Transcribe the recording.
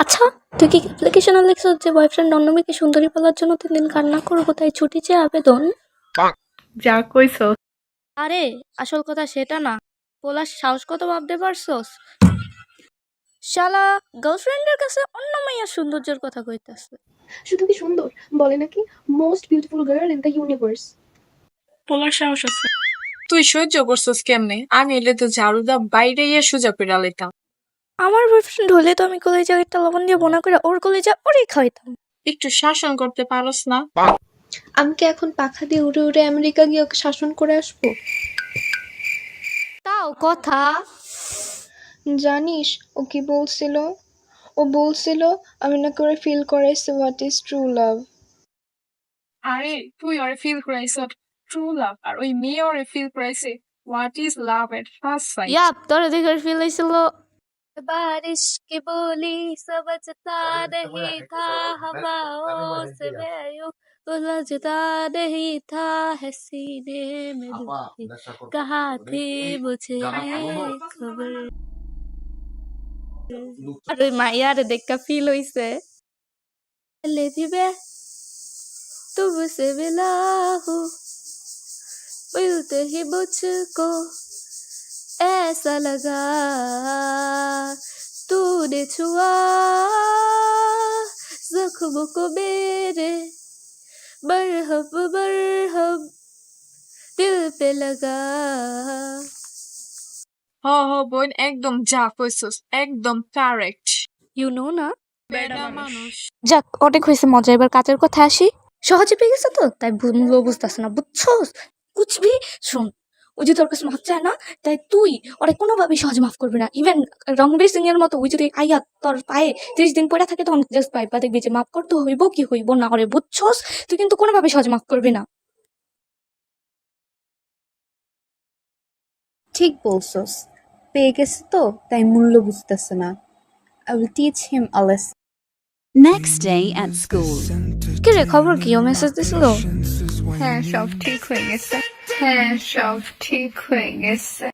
আচ্ছা তুই কি অ্যাপ্লিকেশনে লিখছ যে বয়ফ্রেন্ড অন্য মেয়েকে সুন্দরী বলার জন্য তিন দিন কান্না করব তাই ছুটি চেয়ে আবেদন? যা কইছ। আরে আসল কথা সেটা না। বলার সাহস কত ভাবতে পারছস? শালা গার্লফ্রেন্ডের কাছে অন্য মেয়ের সৌন্দর্যের কথা কইতাছে। শুধু কি সুন্দর? বলে নাকি most beautiful girl in the universe বলার সাহস আছে। তুই সহ্য করছস কেমনে? আমি এলে তো ঝাড়ুদা বাইরে ইয়ে সোজা পেরা লেতাম আমার বয়ফ্রেন্ড হলে তো আমি কলেজে একটা লবণ দিয়ে বোনা করে ওর কলেজে ওরই খাইতাম একটু শাসন করতে পারস না? আমি কি এখন পাখা দিয়ে উড়ে উড়ে আমেরিকা গিয়ে ওকে শাসন করে আসব? তাও কথা। জানিস ও কি বলছিল? ও বলছিল আমি না করে ফিল করাইছি হোয়াট ইজ ট্রু লাভ আরে তুই ওরে ফিল করাইছ ট্রু লাভ আর ওই মেয়ে ওরে ফিল করাইছে what is love at first sight yep তোর দেখে ফিল হয়েছিল बारिश की बोली समझता नहीं था हवाओं से मैं उलझता नहीं था है सीने में दिल की कहा थी मुझे ये खबर আরে মাইয়ার দেখা ফিল হইছে ले दिबे तुमसे मिला हूँ मिलते ही मुझको ऐसा लगा तूने छुआ जख्मों को मेरे बरहम बरहम दिल पे लगा হ হ বোন একদম যা কইছস একদম কারেক্ট ইউ নো না বেডা মানুষ যাক অনেক হয়েছে মজা এবার কাজের কথা আসি সহজে পেয়ে গেছে তো তাই মূল্য বুঝতেছে না বুঝছস কুচবি শোন ওই যদি তোর কাছে মাফ চায় না তাই তুই ওরে কোনোভাবেই সহজে মাফ করবি না ইভেন রণবীর সিং এর মতো ওই যদি আইয়া তোর পায়ে ত্রিশ দিন পরে থাকে তখন জাস্ট পাইবা দেখবি যে মাফ করতে হইব কি হইব না ওরে বুঝছস তুই কিন্তু কোনোভাবে সহজে মাফ করবি না ঠিক বলছস পেয়ে গেছে তো তাই মূল্য বুঝতেছে না I will teach him a lesson Next day at school. কি রে খবর কি ও মেসেজ দিছিল হ্যাঁ সব ঠিক হয়ে গেছে হ্যাঁ সব ঠিক হয়ে গেছে